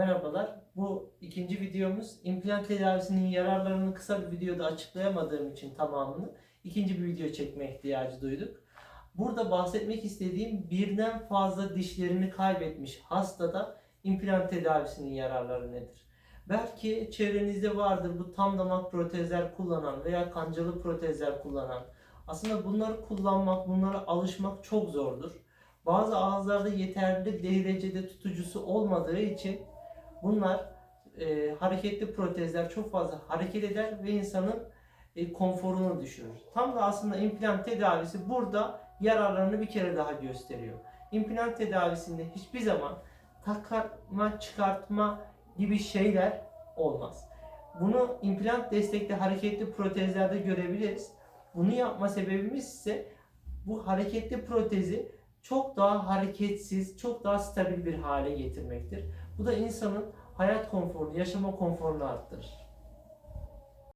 Merhabalar. Bu ikinci videomuz. İmplant tedavisinin yararlarını kısa bir videoda açıklayamadığım için tamamını ikinci bir video çekme ihtiyacı duyduk. Burada bahsetmek istediğim birden fazla dişlerini kaybetmiş hastada implant tedavisinin yararları nedir? Belki çevrenizde vardır bu tam damak protezler kullanan veya kancalı protezler kullanan. Aslında bunları kullanmak, bunlara alışmak çok zordur. Bazı ağızlarda yeterli derecede tutucusu olmadığı için bunlar e, hareketli protezler çok fazla hareket eder ve insanın e, konforunu düşürür. Tam da aslında implant tedavisi burada yararlarını bir kere daha gösteriyor. İmplant tedavisinde hiçbir zaman takarma, çıkartma gibi şeyler olmaz. Bunu implant destekli hareketli protezlerde görebiliriz. Bunu yapma sebebimiz ise bu hareketli protezi çok daha hareketsiz, çok daha stabil bir hale getirmektir. Bu da insanın hayat konforunu, yaşama konforunu arttırır.